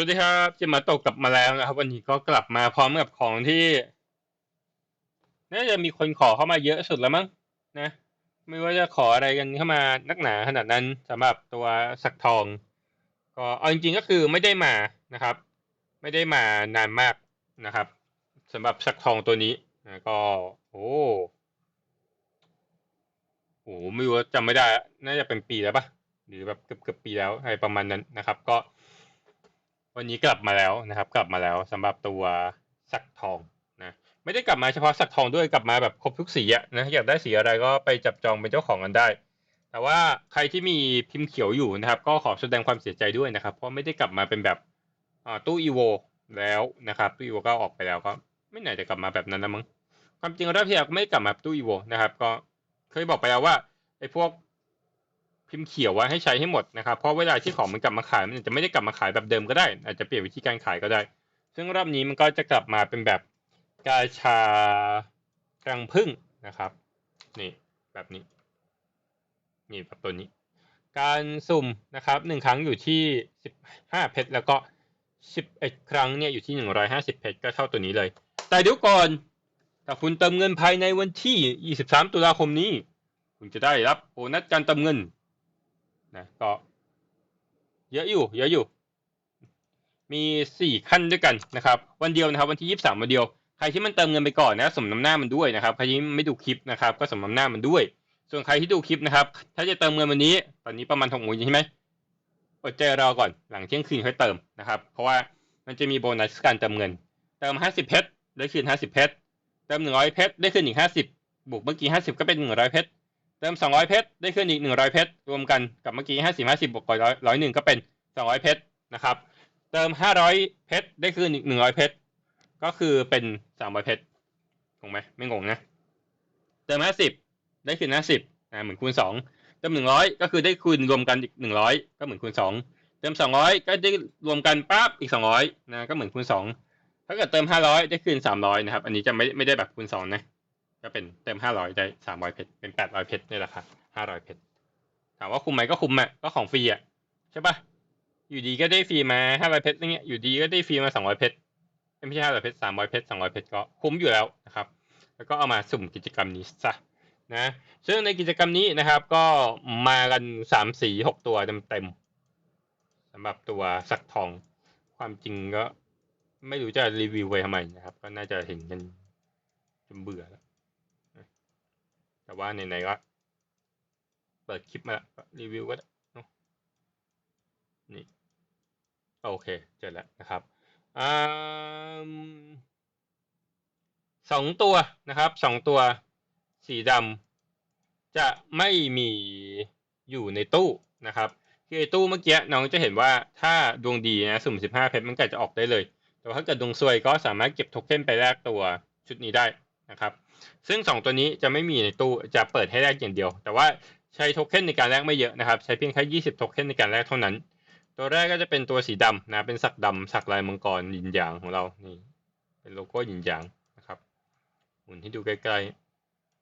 สวัสดีครับจะมาตกกลับมาแล้วนะครับ วันนี้ก็กลับมาพร้อมกับของที่น่าจะมีคนขอเข้ามาเยอะสุดแล้วมั้งนะ ไม่ว่าจะขออะไรกันเข้ามานักหนาขนาดนั้นสำหรับตัวสักทอง ก็เอาจริงๆก็คือไม่ได้มานะครับ ไม่ได้มานานมากนะครับสำหรับสักทองตัวนี้นะก็ โอ้โหไม่รู้ว่าจำไม่ได้ น่าจะเป็นปีแล้วปะหรือแบบเกือบเกือบปีแล้วอะไรประมาณนั้นนะครับ ก็ วันนี้กลับมาแล้วนะครับ กลับมาแล้วสำหรับตัวสักทองนะไม่ได้กลับมาเฉพาะสักทองด้วยกลับมาแบบครบทุกสีอะนะอยากได้สีอะไรก็ไปจับจองเป็นเจ้าของกันได้ แต่ว่าใครที่มีพิมพ์เขียวอยู่นะครับ ก็ขอแสดงความเสียใจด้วยนะครับ เพราะไม่ได้กลับมาเป็นแบบตู้อีโวแล้วนะครับตู้อีโวก็ออกไปแล้วก็ไม่ไหนจะกลับมาแบบนั้นนะมั้งความจริงรอบที่แล้วไม่กลับมาตู้อีโวนะครับ ก็เคยบอกไปแล้วว่าไอ้พวก พิมพ์เขียวไว้ให้ใช้ให้หมดนะครับ เพราะเวลาที่ของมันกลับมาขายมันจะไม่ได้กลับมาขายแบบเดิมก็ได้ อาจจะเปลี่ยนวิธีการขายก็ได้ ซึ่งรอบนี้มันก็จะกลับมาเป็นแบบกาชากรังพึ่งนะครับนี่แบบนี้นี่แบบตัวนี้ การสุ่มนะครับหนึ่งครั้งอยู่ที่สิบห้าเพชรแล้วก็สิบเอ็ดครั้งเนี่ยอยู่ที่หนึ่งร้อยห้าสิบเพชรก็เท่าตัวนี้เลย แต่เดี๋ยวก่อนถ้าคุณเติมเงินภายในวันที่ยี่สิบสามตุลาคมนี้ คุณจะได้รับโบนัสการเติมเงิน นะก็เยอะอยู่ เยอะอยู่ มีสี่ขั้นด้วยกันนะครับ วันเดียวนะครับ วันที่ยี่สิบสามวันเดียว ใครที่มันเติมเงินไปก่อนนะสมน้ำหน้ามันด้วยนะครับ ใครที่ไม่ดูคลิปนะครับ ก็สมน้ำหน้ามันด้วย ส่วนใครที่ดูคลิปนะครับ ถ้าจะเติมเงินวันนี้ ตอนนี้ประมาณหกโมงใช่ไหมอดใจรอก่อน หลังเที่ยงคืนค่อยเติมนะครับ เพราะว่ามันจะมีโบนัสการเติมเงิน เติมห้าสิบเพชรได้คืนห้าสิบเพชร เติมหนึ่งร้อยเพชรได้คืนอีกห้าสิบบวกเมื่อกี้ห้าสิบก็เป็นหนึ่งร้อยเพชร เติมสองร้อยเพชรได้ขึ้นอีกหนึ่งร้อยเพชรรวมกันกับเมื่อกี้ห้าสิบวกร้อยร้อยหนึ่งก็เป็นสองร้อยเพชรนะครับ เติมห้าร้อยเพชรได้ขึ้นอีกหนึ่งร้อยเพชรก็คือเป็นสามร้อยเพชรงงไหมไม่งงนะ เติมห้าสิบได้ขึ้นห้าสิบนะเหมือนคูณสองเติมหนึ่งร้อยก็คือได้คูณรวมกันอีกหนึ่งร้อยก็เหมือนคูณสองเติมสองร้อยก็ได้รวมกันปั๊บอีกสองร้อยนะก็เหมือนคูณสองถ้าเกิดเติมห้าร้อยได้คืนสามร้อยนะครับ อันนี้จะไม่ไม่ได้แบบคูณสองนะ ก็เป็นเต็มห้าร้อยได้สามร้อยเพชรเป็นแปดร้อยเพชรนี่แหละครับห้าร้อยเพชรถามว่าคุ้มไหมก็คุ้มอะก็ของฟรีอะใช่ปะอยู่ดีก็ได้ฟรีมาห้าร้อยเพชรอย่างเงี้ยอยู่ดีก็ได้ฟรีมาสองร้อยเพชรไม่ใช่ห้าร้อยเพชรสามร้อยเพชรสองร้อยเพชรก็คุ้มอยู่แล้วนะครับ แล้วก็เอามาสุ่มกิจกรรมนี้ซะนะซึ่งในกิจกรรมนี้นะครับ ก็มากันสามสี่หกตัวเต็มเต็มสำหรับตัวสักทองความจริงก็ ไม่รู้จะรีวิวไว้ทำไมนะครับ ก็น่าจะเห็นกันจนเบื่อแล้ว แต่ว่าไหนๆก็เปิดคลิปมาแล้วรีวิวก็นี่โอเคเจอแล้วนะครับสองตัวนะครับสองตัวสีดำจะไม่มีอยู่ในตู้นะครับคือไอ้ตู้เมื่อกี้น้องจะเห็นว่าถ้าดวงดีนะสุ่มสิบห้าเพชรมันก็จะออกได้เลย แต่ถ้าเกิดดวงซวยก็สามารถเก็บโทเค็นไปแลกตัวชุดนี้ได้ นะครับ ซึ่ง 2 ตัวนี้จะไม่มีในตู้จะเปิดให้แลกอย่างเดียว แต่ว่าใช้โทเค็นในการแลกไม่เยอะนะครับ ใช้เพียงแค่20โทเค็นในการแลกเท่านั้น ตัวแรกก็จะเป็นตัวสีดำนะเป็นสักดำสักลายมังกรยินยางของเรานี่เป็นโลโก้ยินยางนะครับหมุนให้ดูใกล้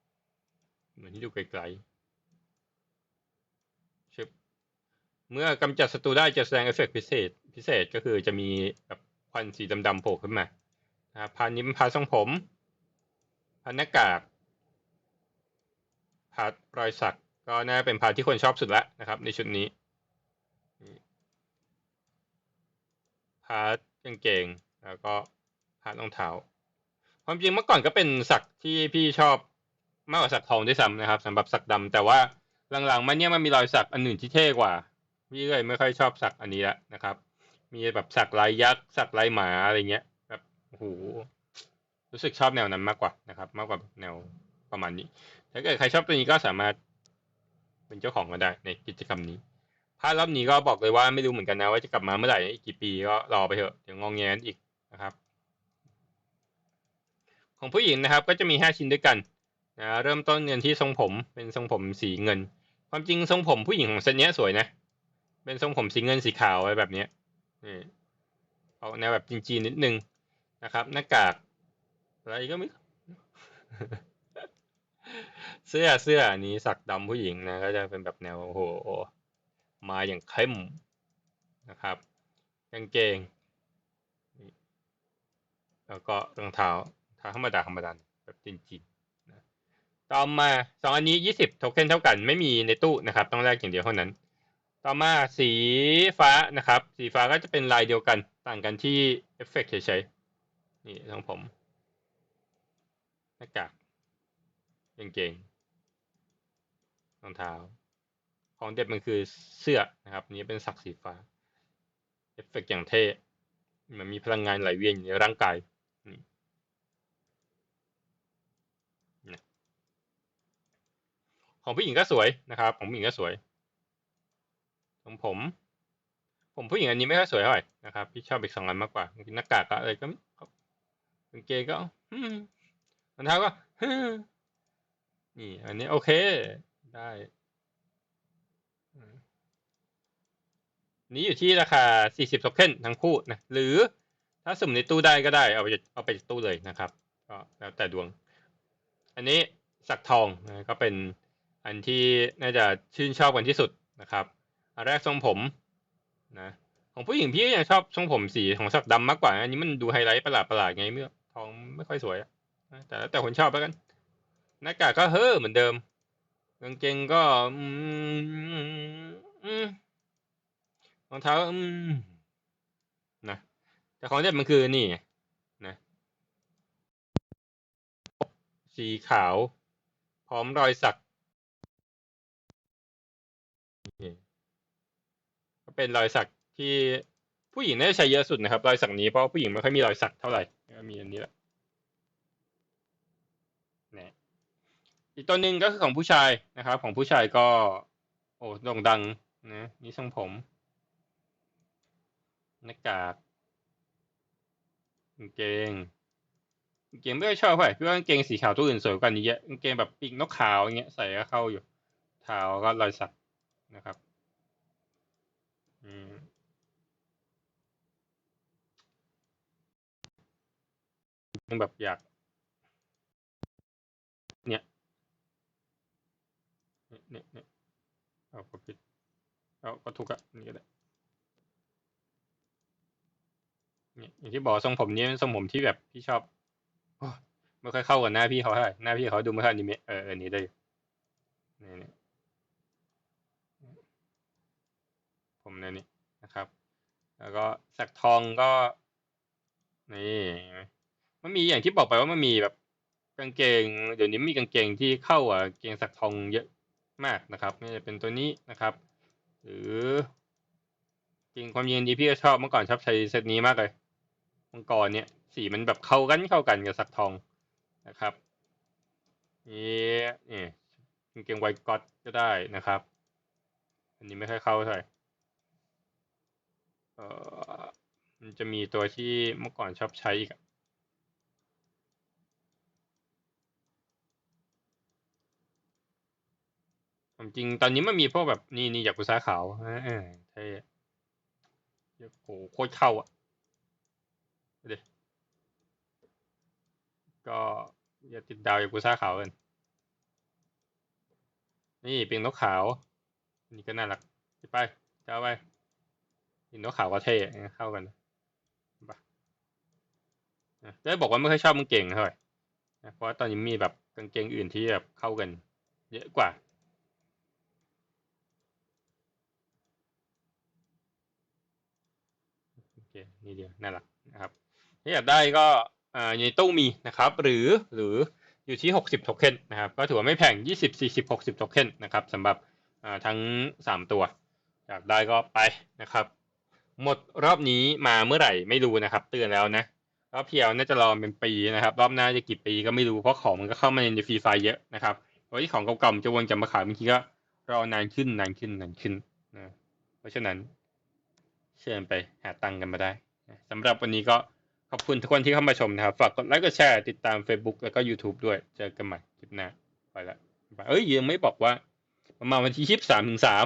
ๆเหมือนที่ดูไกลๆชึบเมื่อกำจัดศัตรูได้จะแสดงเอฟเฟกต์พิเศษพิเศษก็คือจะมีแบบควันสีดำๆโผล่ขึ้นมาพานิ้มพาทรงผม พันหน้ากากพาร์ทรอยสักก็น่าเป็นพาร์ทที่คนชอบสุดแล้วนะครับ ในชุดนี้พาร์ทกางเกงแล้วก็พาร์ทรองเท้าความจริงเมื่อก่อนก็เป็นสักที่พี่ชอบมากกว่าสักทองด้วยซ้ำนะครับสำหรับสักดำแต่ว่าหลังๆมาเนี่ยมันมีรอยสักอันหนึ่งที่เท่กว่าพี่เลยไม่ค่อยชอบสักอันนี้ละนะครับ มีแบบสักลายยักษ์สักลายหมาอะไรเงี้ยแบบโอ้โห รู้สึกชอบแนวนั้นมากกว่านะครับ มากกว่าแนวประมาณนี้ ถ้าเกิดใครชอบตัวนี้ก็สามารถเป็นเจ้าของก็ได้ในกิจกรรมนี้ภาพรอบนี้ก็บอกเลยว่าไม่รู้เหมือนกันนะว่าจะกลับมาเมื่อไหร่อีกกี่ปีก็รอไปเถอะเดี๋ยวงองแงนอีกนะครับ ของผู้หญิงนะครับก็จะมีห้าชิ้นด้วยกันนะเริ่มต้นเงินที่ทรงผมเป็นทรงผมสีเงิน ความจริงทรงผมผู้หญิงของเซตนี้สวยนะ เป็นทรงผมสีเงินสีขาวอะไรแบบนี้นี่ออกแนวแบบจีนๆนิดนึงนะครับ หน้ากาก อะไรก็ไม่เสื้อเสื้ออันนี้สักดำผู้หญิงนะก็จะเป็นแบบแนวโอ้โหมาอย่างเข้มนะครับกางเกง แล้วก็รองเท้าเท้าธรรมดาธรรมดาแบบจีนจีนๆนะต่อมาสองอันนี้ยี่สิบโทเค็นเท่ากันไม่มีในตู้นะครับ ต้องแลกอย่างเดียวเท่านั้น ต่อมาสีฟ้านะครับ สีฟ้าก็จะเป็นลายเดียวกันต่างกันที่เอฟเฟกต์เฉยๆนี่ของผม หน้ากากกางเกงรองเท้า ของเด็ดมันคือเสื้อนะครับนี้เป็นสักสีฟ้าเอฟเฟกต์อย่างเท่มันมีพลังงานไหลเวียนอยู่ในร่างกายของผู้หญิงก็สวยนะครับของผู้หญิงก็สวยของผม ผมผู้หญิงอันนี้ไม่ค่อยสวยเท่าไหร่นะครับพี่ชอบอีกสองอันมากกว่าหน้ากากก็อะไรก็ไม่กางเกงก็ รองเท้าก็นี่ อันนี้โอเค ได้นี้อยู่ที่ราคา 40โทเค็นทั้งคู่นะ หรือถ้าสุ่มในตู้ได้ก็ได้ เอาไปเอาไปตู้เลยนะครับ ก็แล้วแต่ดวง อันนี้สักทองนะก็เป็นอันที่น่าจะชื่นชอบกันที่สุดนะครับ อันแรกทรงผมนะของผู้หญิงพี่ยังชอบทรงผมสีของสักดำมากกว่า อันนี้มันดูไฮไลท์ประหลาดประหลาดๆไงไม่รู้ทองไม่ค่อยสวยอะ แต่แล้วแต่คนชอบแล้วกัน หน้ากากก็เฮ้อเหมือนเดิมกางเกงก็อืมรองเท้าอืมนะแต่ของเด็ดมันคือนี่นะสีขาว พร้อมรอยสักก็เป็นรอยสักที่ผู้หญิงน่าจะใช้เยอะสุดนะครับ รอยสักนี้เพราะผู้หญิงไม่ค่อยมีรอยสักเท่าไหร่ก็มีอันนี้แหละ อีกตัวหนึ่งก็คือของผู้ชายนะครับ ของผู้ชายก็ โอ้โด่งดังนะนี่ทรงผมหน้ากากกางเกงกางเกงไม่ค่อยชอบเท่าไหร่พี่ว่ากางเกงสีขาวตัวอื่นสวยกว่านี้เยอะกางเกงแบบปีกนกขาวอย่างเงี้ยใส่ก็เข้าอยู่เท้าก็รอยสักนะครับอืมแบบอยาก เนี่ย เนี่ยเนี่ยเอาก็ผิดเอาก็ถูกอะนี่ก็ได้เนี่ยอย่างที่บอกทรงผมนี้ทรงผมที่แบบพี่ชอบอไม่ค่อยเข้ากับหน้าพี่เขาเท่าไหร่หน้าพี่เขาดูไม่ค่อยอนิเมะเออเออนี่ได้อยู่นี่นี่ผมในนี้นะครับ แล้วก็สักทองก็นี่มันมีอย่างที่บอกไปว่ามันมีแบบกางเกง เดี๋ยวนี้มีกางเกงที่เข้าอะเกงสักทองเยอะ มากนะครับไม่จะเป็นตัวนี้นะครับ หรือจริงความเยินดีพี่ก็ชอบเมื่อก่อนชอบใช้เซตนี้มากเลยมังกรเนี่ยสีมันแบบเข้ากันเข้ากันกับสักทองนะครับนี่นี่กางเกงไวก็อตก็ได้นะครับ อันนี้ไม่ค่อยเข้าเท่าไหร่เออมันจะมีตัวที่เมื่อก่อนชอบใช้อีกอะ ความจริงตอนนี้มันมีพวกแบบนี่นี่ยากุซ่าขาวออเออเท่โอ้โหโคตรเข้าอะดูดิก็อย่าติดดาวยากุซ่าขาวกันนี่เป็นนกขาว นี่ก็น่ารักไปจะเอาไปเป็นนกขาวก็เท่เข้ากันไปนะจะได้บอกว่าไม่ค่อยชอบกางเกงเท่าไหร่เพราะว่าตอนนี้มีแบบกางเกงอื่นที่แบบเข้ากัน เยอะกว่า โอเค นี่เดียวน่ารักนะครับถ้าอยากได้ก็อ่ในตู้มีนะครับ หรือหรืออยู่ที่ 60 โทเค็นนะครับ ก็ถือว่าไม่แพง 20 40 60 โทเค็นนะครับสำหรับทั้ง 3 ตัว อยากได้ก็ไปนะครับ หมดรอบนี้มาเมื่อไหร่ไม่รู้นะครับ เตือนแล้วนะ รอบเพียวน่าจะรอเป็นปีนะครับ รอบหน้าจะกี่ปีก็ไม่รู้เพราะของมันก็เข้ามาในฟรีไฟเยอะนะครับเพราะที่ของเก่าๆมันจะวนจะมาขายบางทีก็รอนานขึ้นนานขึ้นนานขึ้นนะเพราะฉะนั้นเชิญไปหาตังค์กันมาได้ สำหรับวันนี้ก็ขอบคุณทุกคนที่เข้ามาชมนะครับ ฝากกดไลค์กดแชร์ ติดตาม Facebook แล้วก็ YouTube ด้วย เจอกันใหม่คลิปหน้าไปละเอ้ยยังไม่บอกว่าประมาณวันที่ยี่สิบสามถึงสาม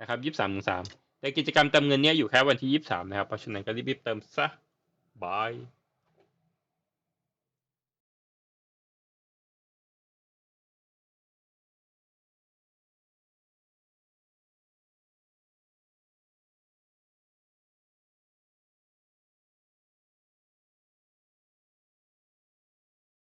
นะครับยี่สิบสามถึงสามแต่กิจกรรมเติมเงินเนี้ยอยู่แค่วันที่ยี่สิบสามนะครับ เพราะฉะนั้นก็รีบๆเติมซะบาย